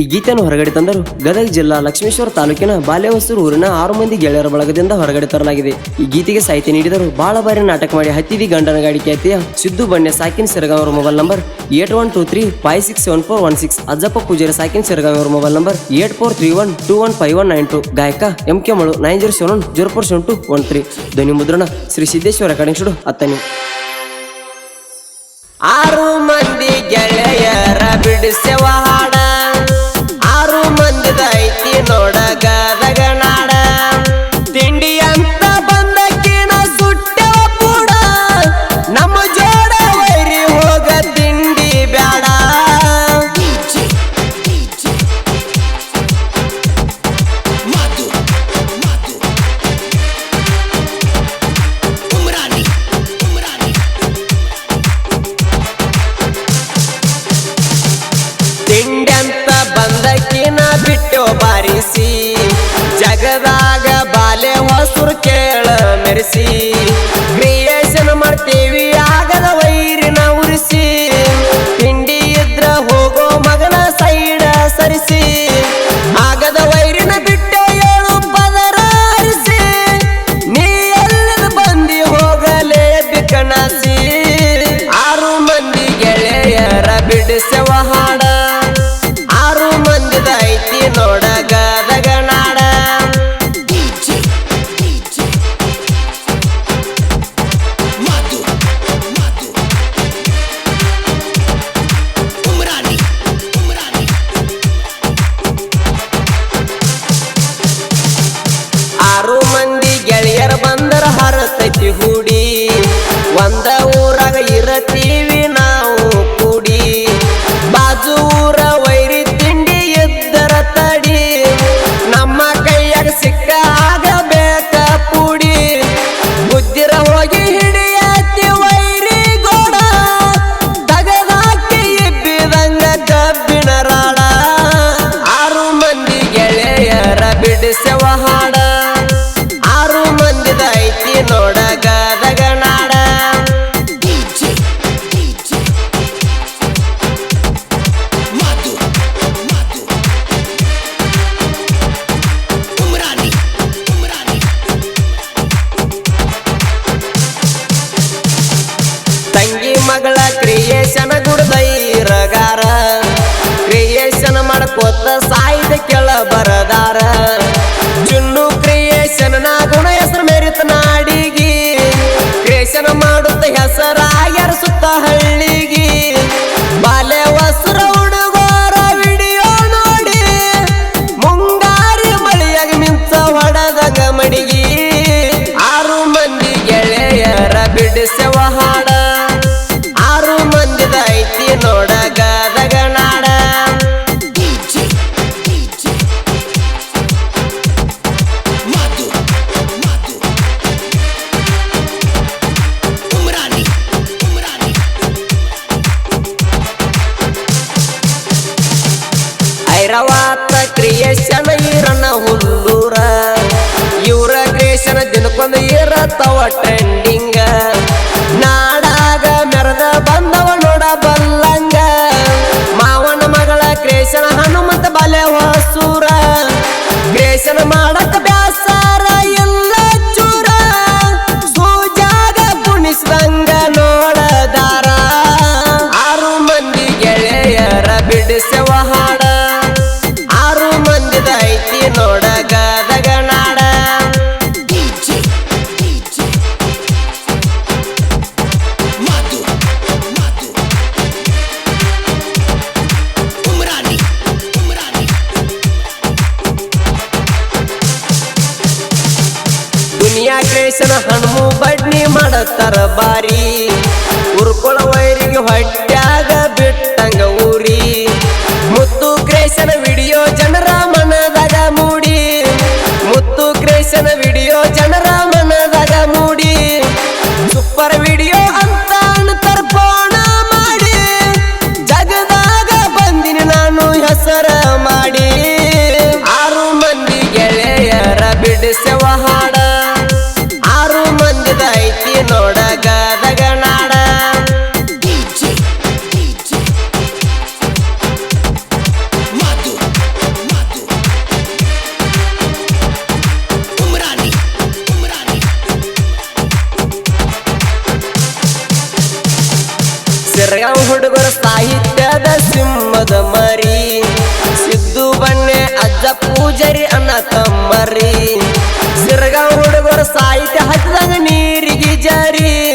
ಈ ಗೀತೆಯನ್ನು ಹೊರಗಡೆ ತಂದರು. ಗದಗ ಜಿಲ್ಲಾ ಲಕ್ಷ್ಮೇಶ್ವರ ತಾಲೂಕಿನ ಬಾಲ್ಯವಸ್ತೂರು ಊರಿನ ಆರು ಮಂದಿ ಗೆಳೆಯರ ಬಳಗದಿಂದ ಹೊರಗಡೆ ತರಲಾಗಿದೆ. ಈ ಗೀತೆಗೆ ಸಾಹಿತ್ಯ ನೀಡಿದರು. ಬಹಳ ಬಾರಿ ನಾಟಕ ಮಾಡಿ ಹತ್ತಿದಿ ಗಂಡನ ಗಾಡಿ ಖ್ಯಾತಿಯ Siddu Banne ಸಾಕಿನ್ Siragavara mobile number eight one two three five six seven four one six, Ajjappa Poojari ಸಾಕಿನ್ Siragavara mobile number eight four three one two one five one nine two, ಗಾಯಕ M K ಮಳು nine zero seven zero four seven two one three. ಧ್ವನಿ ಮುದ್ರಣ Shri Siddeshwara studio ಹತ್ತನೇ ಆರು ಮಂದಿ ಗೆಳೆಯರ ಬಿಡಿಸೆವ ಹೊಸರು ಕೇಳ ಮೆರೆಸಿ. ಒಂದ ಊರಾಗ ಇರತೀವಿ ನಾವು ಕೂಡಿ. ಬಾಜು ಊರ ವೈರಿ ತಿಂಡಿ ಇದ್ದರ ತಡಿ. ನಮ್ಮ ಕೈಯಾಗ ಸಿಕ್ಕ ಆಗಬೇಕ ಪುಡಿ ಬುದ್ಧಿರ ಹೋಗಿ ಹಿಡಿಯತಿ ವೈರಿ ಗೋಡ. ತಗದಾಕಿ ಇಬ್ಬಿದಂಗ ಕಬ್ಬಿನ ರಾಳ. ಆರು ಮಂದಿ ಗೆಳೆಯರ ಬಿಡಿಸವ ಹಾಡ. ಮಗಳ ಕ್ರಿಯೇಷನ್ ರಗಾರ. ಕ್ರಿಯೇಷನ್ ಮಾಡ್ಕೋತ ಐರವಾತ ಕ್ರಿಯೇಷನ್ ಈರನ ಹುಲ್ಲೂರ ಇವ್ರ ಕ್ರಿಯೇಷನ್ ದಿನಕ್ಕೊಂದು ಇರತ್ತವ ಟ್ರೆಂಡಿಂಗ ನಾಡಾಗ ಮೆರೆದ ಬಂದವ ನೋಡ ಬಲ್ಲಂಗ ಮಾವನ ಮಗಳ ಕ್ರಿಯೇಷನ್ ಹನುಮಂತ ಬಲೆ ಹೊಸೂರ ಕ್ರಿಯೇಷನ್ ಮಾಡಕ તરબારી ಸಿರ್ಗಾವ್ ಹುಡುಗರ ಸಾಹಿತ್ಯದ ಸಿಂಹದ ಮರಿ. ಸಿದ್ದು ಬಣ್ಣೆ ಅಜ್ಜ ಪೂಜರಿ ಅನ್ನ ತಮ್ಮರಿ. ಸಿರ್ಗಾವ್ ಹುಡುಗರ ಸಾಹಿತ್ಯ ಹತ್ತದಂಗ ನೀರಿಗೆ ಜರಿ.